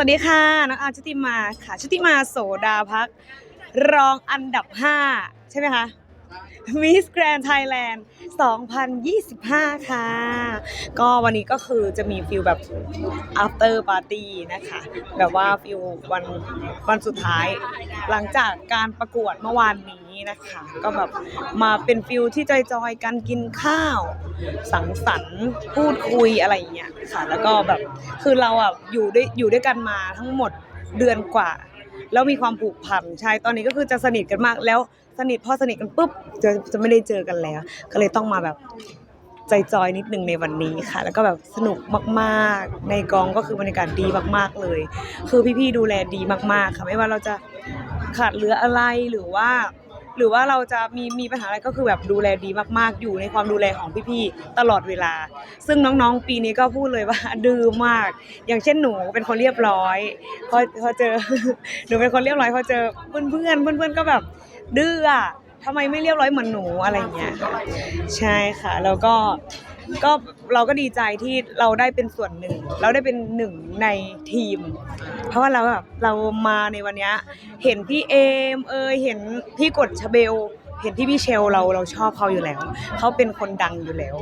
วัสดีค่ะน้องอาร์มชุติมาค่ะ ชุติมาโสดาพัก รองอันดับ 5 ใช่ไหมคะมิสแกรน n d ไทยแลนด์2025 ค่ะ ก็วันนี้ก็คือจะมีฟิลแบบ after party นะคะ แบบว่าฟิลวันวันสุดท้าย หลังจากการประกวดเมื่อวานนี้ นะคะ ก็แบบมาเป็นฟิลที่จอยๆกันกินข้าว สังสรรค์พูดคุยอะไรอย่างเงี้ยค่ะ แล้วก็แบบคือเราอะอยู่ด้วยอยู่ด้วยกันมาทั้งหมดเดือนกว่า แล้วมีความผูกพันใช่ตอนนี้ก็คือจะสนิทกันมากแล้วสนิทพอสนิทกันปุ๊บจะจะไม่ได้เจอกันแล้ว ก็เลยต้องมาแบบใจจอยนิดนึงในวันนี้ค่ะ แล้วก็แบบสนุกมากๆ ในกองก็คือบรรยากาศดีมากๆเลย คือพี่ๆดูแลดีมากๆค่ะไม่ว่าเราจะขาดเหลืออะไรหรือว่า หรือว่าเราจะมีมีปัญหาอะไรก็คือแบบดูแลดีมากๆ อยู่ในความดูแลของพี่ๆตลอดเวลา ซึ่งน้องๆปีนี้ก็พูดเลยว่าดื้อมาก อย่างเช่นหนูเป็นคนเรียบร้อยพอพอเจอหนูเป็นคนเรียบร้อยพอเจอเพื่อนเพื่อนเพื่อนๆก็แบบดื้ออะทำไมไม่เรียบร้อยเหมือนหนูอะไรอย่างเงี้ยใช่ค่ะ แล้วก็ ก็เราก็ดีใจที่เราได้เป็นส่วนหนึ่ง เราได้เป็นหนึ่งในทีม เพราะว่าเราแบบเรามาในวันเนี้ยเห็นพี่เอมเอยเห็นพี่กดชเบล เห็นพี่พี่เชลเราเราชอบเขาอยู่แล้ว เขาเป็นคนดังอยู่แล้ว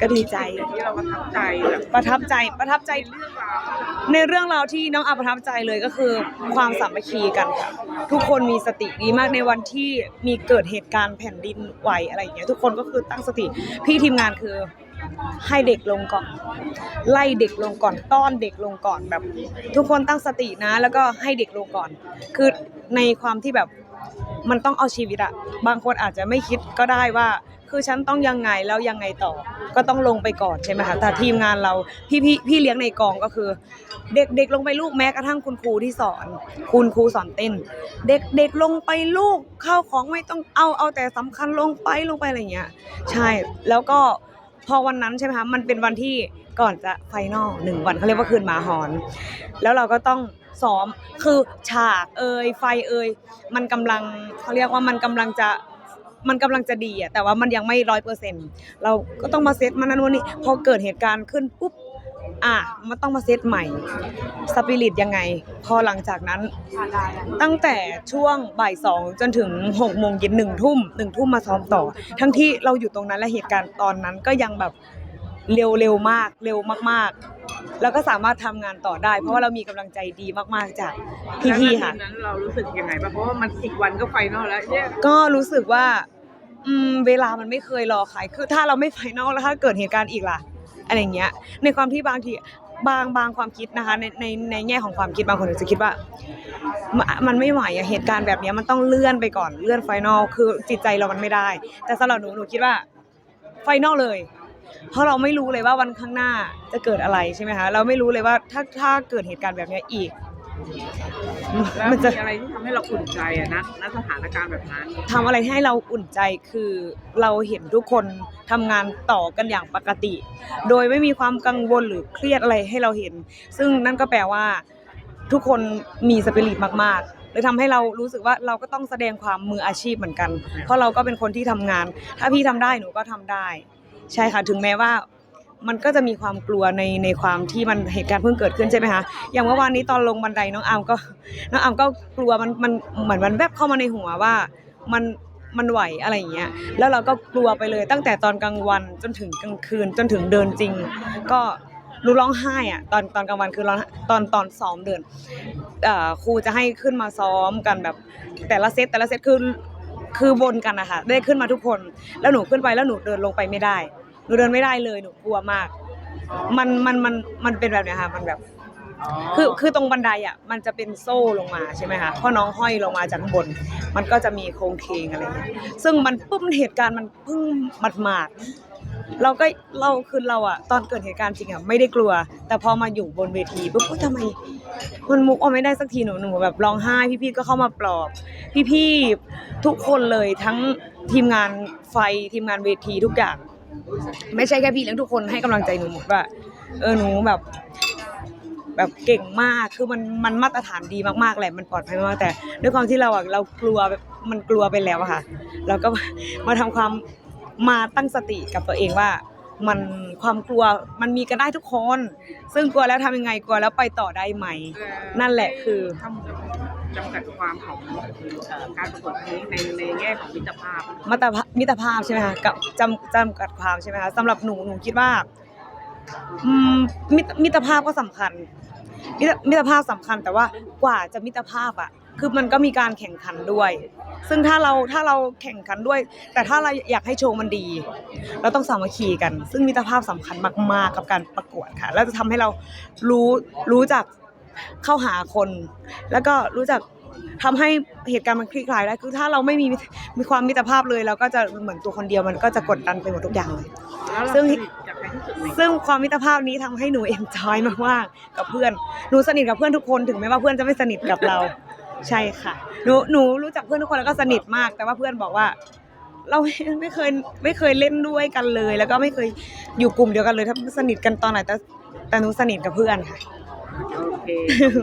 ก็ดีใจที่เราประทับใจแบบประทับใจประทับใจเรื่องราวในเรื่องราวที่น้องอาประทับใจเลยก็คือ ความสามัคคีกันค่ะทุกคนมีสติดีมากในวันที่มีเกิดเหตุการณ์แผ่นดินไหวอะไรอย่างเงี้ยทุกคนก็คือตั้งสติพี่ทีมงานคือให้เด็กลงก่อน ไล่เด็กลงก่อนต้อนเด็กลงก่อนแบบ ทุกคนตั้งสตินะ แล้วก็ให้เด็กลงก่อน คือในความที่แบบ มันต้องเอาชีวิตอะบางคนอาจจะไม่คิดก็ได้ว่า คือฉันต้องยังไงแล้วยังไงต่อ ก็ต้องลงไปก่อนใช่ไหมคะแต่ทีมงานเราพี่พี่พี่เลี้ยงในกองก็คือ เด็กเด็กลงไปลูกแม้กระทั่งคุณครูที่สอน คุณครูสอนเต้น เด็กเด็กลงไปลูกข้าวของไม่ต้องเอาเอาแต่สำคัญลงไปลงไปอะไรเงี้ยใช่แล้วก็พอวันนั้นใช่ไหมคะมันเป็นวันที่ก่อนจะไฟนอลหนึ่งวันเขาเรียกว่าคืนหมาหอน แล้วเราก็ต้อง ซ้อม คือฉากเอยไฟเอยมันกำลังเขาเรียกว่ามันกำลังจะมันกำลังจะดีอะแต่ว่ามันยังไม่ร้อยเปอร์เซ็นต์เราก็ต้องมาเซตมันนั้นวันนี้พอเกิดเหตุการณ์ขึ้นปุ๊บอะมันต้องมาเซตใหม่สปิริตยังไง พอหลังจากนั้น ตั้งแต่ช่วงบ่ายสองจนถึงหกโมงเย็นหนึ่งทุ่มหนึ่งทุ่มมาซ้อมต่อ ทั้งที่เราอยู่ตรงนั้นและเหตุการณ์ตอนนั้นก็ยังแบบเร็วเร็วมากเร็วมาก ๆ แล้วก็สามารถทำงานต่อได้ เพราะว่าเรามีกำลังใจดีมากๆจากพี่ๆค่ะ แล้วนาทีนั้นเรารู้สึกยังไงบ้างเพราะว่ามันอีกวันก็ไฟนอลแล้วเนี่ยก็รู้สึกว่าอืมเวลามันไม่เคยรอใครคือถ้าเราไม่ไฟนอลแล้วถ้าเกิดเหตุการณ์อีกล่ะอะไรอย่างเงี้ย ในความที่บางทีบางบางความคิดนะคะ ในในในแง่ของความคิดบางคนอาจจะคิดว่ามันมันไม่ไหวอะเหตุการณ์แบบเนี้ยมันต้องเลื่อนไปก่อนเลื่อนไฟนอลคือจิตใจเรามันไม่ได้ แต่สำหรับหนูหนูคิดว่าไฟนอลเลย เพราะเราไม่รู้เลยว่าวันข้างหน้าจะเกิดอะไรใช่ไหมคะเราไม่รู้เลยว่าถ้าถ้าเกิดเหตุการณ์แบบเนี้ยอีก แล้วมันจะ มีอะไรที่ทำให้เราอุ่นใจอะนะณสถานการณ์แบบนั้น ทำอะไรให้เราอุ่นใจคือเราเห็นทุกคนทำงานต่อกันอย่างปกติ โดยไม่มีความกังวลหรือเครียดอะไรให้เราเห็น ซึ่งนั่นก็แปลว่า ทุกคนมีสปิริตมากๆเลยทำให้เรารู้สึกว่าเราก็ต้องแสดงความมืออาชีพเหมือนกัน เพราะเราก็เป็นคนที่ทำงาน ถ้าพี่ทำได้หนูก็ทำได้ ใช่ค่ะถึงแม้ว่ามันก็จะมีความกลัวในในความที่มันเหตุการณ์เพิ่งเกิดขึ้นใช่ไหมคะอย่างเมื่อวานนี้ตอนลงบันไดน้องอามก็น้องอามก็กลัวมันมันเหมือนมันแวบเข้ามาในหัวว่ามันมันไหวอะไรอย่างเงี้ยแล้วเราก็กลัวไปเลยตั้งแต่ตอนกลางวันจนถึงกลางคืนจนถึงเดินจริง ก็รู้ร้องไห้อะตอนตอนกลางวันคือร้องตอนตอนซ้อมเดินครูจะให้ขึ้นมาซ้อมกันแบบแต่ละเซตแต่ละเซตคือ คือวนกันนะคะได้ขึ้นมาทุกคน แล้วหนูขึ้นไปแล้วหนูเดินลงไปไม่ได้ หนูเดินไม่ได้เลยหนูกลัวมาก มันมันมันมันเป็นแบบเนี้ยค่ะ มันแบบคือคือตรงบันไดอะมันจะเป็นโซ่ลงมาใช่ไหมคะพราะน้องห้อยลงมาจากข้างบน มันก็จะมีโครงเคงอะไรเงี้ยซึ่งมันปุ๊บเหตุการณ์มันเพิ่งหมาดหมาดๆเราก็เราคือเราอะตอนเกิดเหตุการณ์จริงอะไม่ได้กลัว แต่พอมาอยู่บนเวทีปุ๊บทำไมมันมุกออกไม่ได้สักทีหนูหนูแบบร้องไห้พี่ๆก็เข้ามาปลอบ พี่ๆทุกคนเลยทั้งทีมงานไฟทีมงานเวทีทุกอย่าง ไม่ใช่แค่พี่เลี้ยงทุกคนให้กำลังใจหนูหมดว่าเออหนูแบบ แบบเก่งมากคือมันมันมาตรฐานดีมากๆแหละมันปลอดภัยมากแต่ ด้วยความที่เราอะเรากลัวมันกลัวไปแล้วอะค่ะเราก็มาทำความมาตั้งสติกับตัวเองว่ามันความกลัวมันมีกันได้ทุกคน ซึ่งกลัวแล้วทำยังไงกลัวแล้วไปต่อได้ไหม นั่นแหละคือท จำกัดความของเอ่อการประกวดครั้งนี้ในในแง่ของมิตรภาพ มิตรภาพมิตรภาพใช่ไหมคะกับจำจำกัดความใช่ไหมคะสำหรับหนูหนูคิดว่าอืมมิตรมิตรภาพก็สำคัญมิตรมิตรภาพสำคัญ แต่ว่ากว่าจะมิตรภาพอะคือมันก็มีการแข่งขันด้วย ซึ่งถ้าเราถ้าเราแข่งขันด้วย แต่ถ้าเราอยากให้โชว์มันดี เราต้องสามัคคีกัน ซึ่งมิตรภาพสำคัญมาก ๆ กับการประกวดค่ะ แล้วจะทำให้เรารู้รู้จัก เข้าหาคน แล้วก็รู้จักทำให้เหตุการณ์มันคลี่คลายได้คือถ้าเราไม่มีมีความมิตรภาพเลยเราก็จะเหมือนตัวคนเดียวมันก็จะกดดันไปหมดทุกอย่างเลยแล้วเราซึ่งสนิทกับใครที่สุดในซึ่งความมิตรภาพนี้ทำให้หนูเอนจอยมากๆกับเพื่อนหนูสนิทกับเพื่อนทุกคนถึงแม้ว่าเพื่อนจะไม่สนิทกับเรา ใช่ค่ะหนูหนูรู้จักเพื่อนทุกคนแล้วก็สนิทมาก แต่ว่าเพื่อนบอกว่า เราไม่เคยไม่เคยเล่นด้วยกันเลย แล้วก็ไม่เคยอยู่กลุ่มเดียวกันเลยถ้าสนิทกันตอนไหนแต่แต่หนูสนิทกับเพื่อนค่ะ โอเค